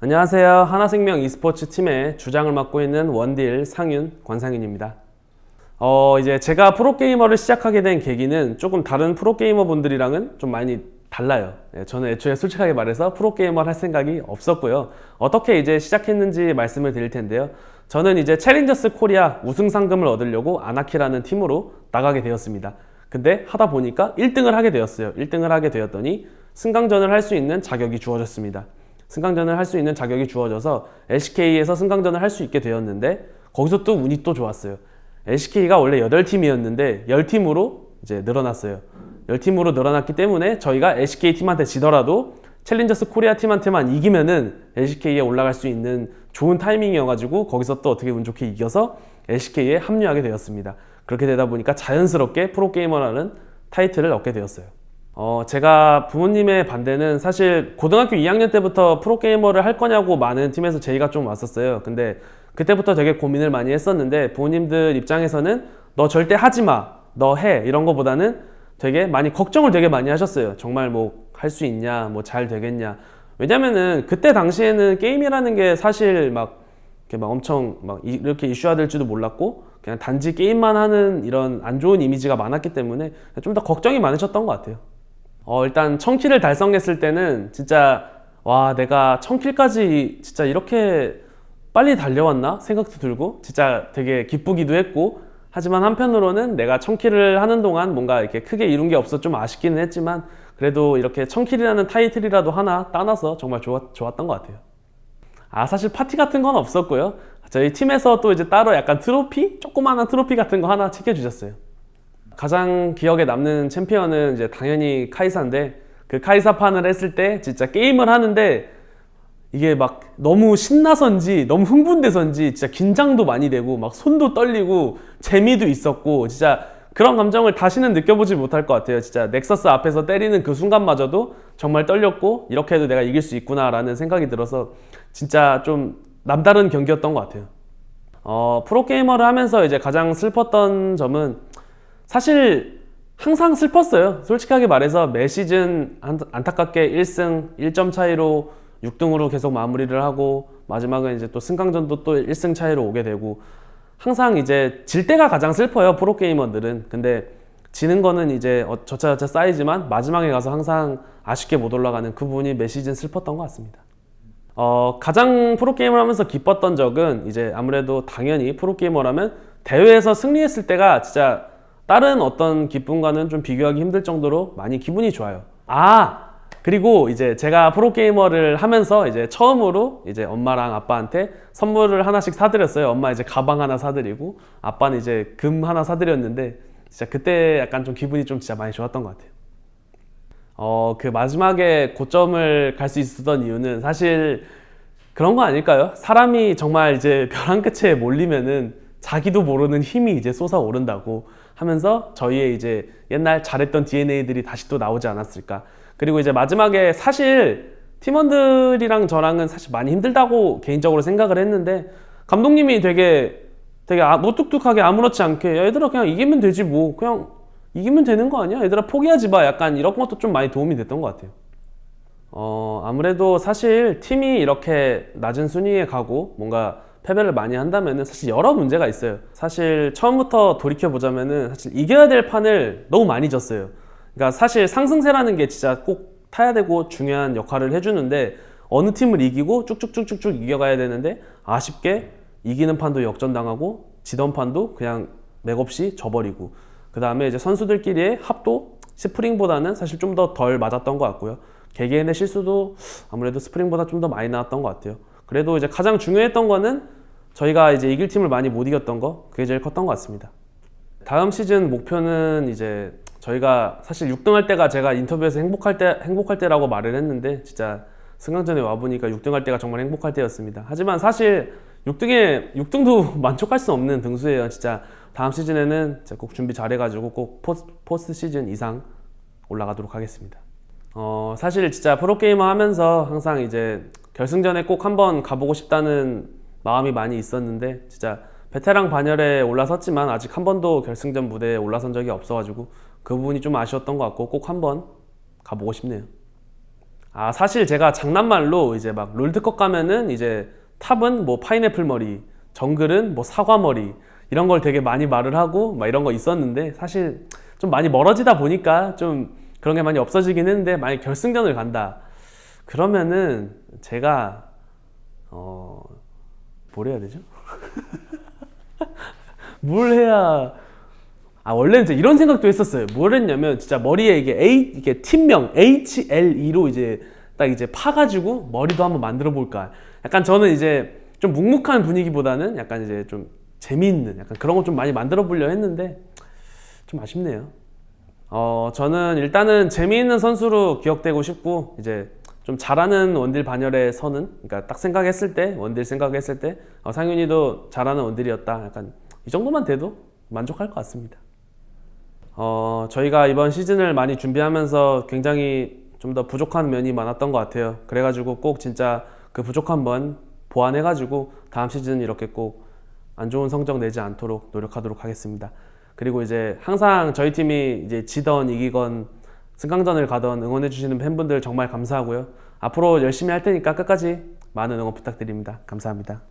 안녕하세요. 하나생명 e스포츠 팀의 주장을 맡고 있는 원딜 상윤 권상윤입니다. 어, 이제 제가 프로게이머를 시작하게 된 계기는 조금 다른 프로게이머 분들이랑은 좀 많이 달라요. 예, 저는 애초에 솔직하게 말해서 프로게이머를 할 생각이 없었고요. 어떻게 이제 시작했는지 말씀을 드릴 텐데요. 저는 이제 챌린저스 코리아 우승 상금을 얻으려고 아나키라는 팀으로 나가게 되었습니다. 근데 하다 보니까 1등을 하게 되었어요. 1등을 하게 되었더니 승강전을 할 수 있는 자격이 주어졌습니다. 승강전을 할 수 있는 자격이 주어져서 LCK에서 승강전을 할 수 있게 되었는데 거기서 또 운이 또 좋았어요. LCK가 원래 8팀이었는데 10팀으로 이제 늘어났어요. 10팀으로 늘어났기 때문에 저희가 LCK 팀한테 지더라도 챌린저스 코리아 팀한테만 이기면은 LCK에 올라갈 수 있는 좋은 타이밍이어가지고 거기서 또 어떻게 운 좋게 이겨서 LCK에 합류하게 되었습니다. 그렇게 되다 보니까 자연스럽게 프로게이머라는 타이틀을 얻게 되었어요. 어, 제가 부모님의 반대는 사실 고등학교 2학년 때부터 프로게이머를 할 거냐고 많은 팀에서 제의가 좀 왔었어요. 근데 그때부터 되게 고민을 많이 했었는데 부모님들 입장에서는 너 절대 하지 마. 너 해. 이런 거보다는 되게 많이 걱정을 되게 많이 하셨어요. 정말 뭐 할 수 있냐, 뭐 잘 되겠냐. 왜냐면은 그때 당시에는 게임이라는 게 사실 막 이렇게 막 엄청 막 이- 이렇게 이슈화 될지도 몰랐고 그냥 단지 게임만 하는 이런 안 좋은 이미지가 많았기 때문에 좀 더 걱정이 많으셨던 것 같아요. 어, 일단 1000킬을 달성했을 때는 진짜 와, 내가 1000킬까지 진짜 이렇게 빨리 달려왔나 생각도 들고 진짜 되게 기쁘기도 했고 하지만 한편으로는 내가 1000킬을 하는 동안 뭔가 이렇게 크게 이룬 게 없어 좀 아쉽기는 했지만 그래도 이렇게 1000킬이라는 타이틀이라도 하나 따놔서 정말 좋았, 좋았던 것 같아요. 아 사실 파티 같은 건 없었고요. 저희 팀에서 또 이제 따로 약간 트로피 조그마한 트로피 같은 거 하나 챙겨주셨어요. 가장 기억에 남는 챔피언은 이제 당연히 카이사인데 그 카이사판을 했을 때 진짜 게임을 하는데 이게 막 너무 신나선지 너무 흥분돼선지 진짜 긴장도 많이 되고 막 손도 떨리고 재미도 있었고 진짜 그런 감정을 다시는 느껴보지 못할 것 같아요. 진짜 넥서스 앞에서 때리는 그 순간마저도 정말 떨렸고 이렇게 해도 내가 이길 수 있구나라는 생각이 들어서 진짜 좀 남다른 경기였던 것 같아요. 어, 프로게이머를 하면서 이제 가장 슬펐던 점은 사실 항상 슬펐어요. 솔직하게 말해서 매 시즌 안- 안타깝게 1승 1점 차이로 6등으로 계속 마무리를 하고 마지막은 이제 또 승강전도 또 1승 차이로 오게 되고 항상 이제 질 때가 가장 슬퍼요. 프로게이머들은. 근데 지는 거는 이제 어- 저차저차 쌓이지만 마지막에 가서 항상 아쉽게 못 올라가는 그 부분이 매 시즌 슬펐던 것 같습니다. 어, 가장 프로게이머를 하면서 기뻤던 적은 이제 아무래도 당연히 프로게이머라면 대회에서 승리했을 때가 진짜 다른 어떤 기쁨과는 좀 비교하기 힘들 정도로 많이 기분이 좋아요. 아! 그리고 이제 제가 프로게이머를 하면서 이제 처음으로 이제 엄마랑 아빠한테 선물을 하나씩 사드렸어요. 엄마 이제 가방 하나 사드리고 아빠는 이제 금 하나 사드렸는데 진짜 그때 약간 좀 기분이 좀 진짜 많이 좋았던 것 같아요. 어, 그 마지막에 고점을 갈 수 있었던 이유는 사실 그런 거 아닐까요? 사람이 정말 이제 벼랑 끝에 몰리면은 자기도 모르는 힘이 이제 솟아오른다고 하면서 저희의 이제 옛날 잘했던 DNA들이 다시 또 나오지 않았을까. 그리고 이제 마지막에 사실 팀원들이랑 저랑은 사실 많이 힘들다고 개인적으로 생각을 했는데 감독님이 되게 되게 아, 무뚝뚝하게 아무렇지 않게 야, 얘들아 그냥 이기면 되지 뭐 그냥 이기면 되는 거 아니야? 얘들아 포기하지 마. 약간 이런 것도 좀 많이 도움이 됐던 것 같아요. 어, 아무래도 사실 팀이 이렇게 낮은 순위에 가고 뭔가 패배를 많이 한다면은 사실 여러 문제가 있어요. 사실 처음부터 돌이켜 보자면은 사실 이겨야 될 판을 너무 많이 졌어요. 그러니까 사실 상승세라는 게 진짜 꼭 타야 되고 중요한 역할을 해주는데 어느 팀을 이기고 쭉쭉쭉쭉쭉 이겨가야 되는데 아쉽게 이기는 판도 역전당하고 지던 판도 그냥 맥없이 져버리고 그 다음에 이제 선수들끼리의 합도 스프링보다는 사실 좀 더 덜 맞았던 것 같고요. 개개인의 실수도 아무래도 스프링보다 좀 더 많이 나왔던 것 같아요. 그래도 이제 가장 중요했던 거는 저희가 이제 이길 팀을 많이 못 이겼던 거 그게 제일 컸던 것 같습니다. 다음 시즌 목표는 이제 저희가 사실 6등 할 때가 제가 인터뷰에서 행복할 때 행복할 때라고 말을 했는데 진짜 승강전에 와 보니까 6등 할 때가 정말 행복할 때였습니다. 하지만 사실 6등에 6등도 만족할 수 없는 등수예요. 진짜 다음 시즌에는 꼭 준비 잘해가지고 꼭 포스, 포스트 시즌 이상 올라가도록 하겠습니다. 어, 사실 진짜 프로게이머 하면서 항상 이제 결승전에 꼭 한번 가보고 싶다는 마음이 많이 있었는데 진짜 베테랑 반열에 올라섰지만 아직 한 번도 결승전 무대에 올라선 적이 없어가지고 그 부분이 좀 아쉬웠던 것 같고 꼭 한 번 가보고 싶네요. 아 사실 제가 장난말로 이제 막 롤드컵 가면은 이제 탑은 뭐 파인애플 머리, 정글은 뭐 사과 머리 이런 걸 되게 많이 말을 하고 막 이런 거 있었는데 사실 좀 많이 멀어지다 보니까 좀 그런 게 많이 없어지긴 했는데 만약 결승전을 간다 그러면은 제가 어 뭘 해야 되죠? 뭘 해야 아 원래는 이제 이런 생각도 했었어요. 뭘 했냐면 진짜 머리에 이게 A 이게 팀명 HLE로 이제 딱 이제 파가지고 머리도 한번 만들어 볼까. 약간 저는 이제 좀 묵묵한 분위기보다는 약간 이제 좀 재미있는 약간 그런 거 좀 많이 만들어 보려 했는데 좀 아쉽네요. 어 저는 일단은 재미있는 선수로 기억되고 싶고 이제 좀 잘하는 원딜 반열에 서는 그러니까 딱 생각했을 때 원딜 생각했을 때 어, 상윤이도 잘하는 원딜이었다. 약간 이 정도만 돼도 만족할 것 같습니다. 어, 저희가 이번 시즌을 많이 준비하면서 굉장히 좀 더 부족한 면이 많았던 것 같아요. 그래가지고 꼭 진짜 그 부족한 면 보완해가지고 다음 시즌 이렇게 꼭 안 좋은 성적 내지 않도록 노력하도록 하겠습니다. 그리고 이제 항상 저희 팀이 이제 지던 이기건 승강전을 가던 응원해주시는 팬분들 정말 감사하고요. 앞으로 열심히 할 테니까 끝까지 많은 응원 부탁드립니다. 감사합니다.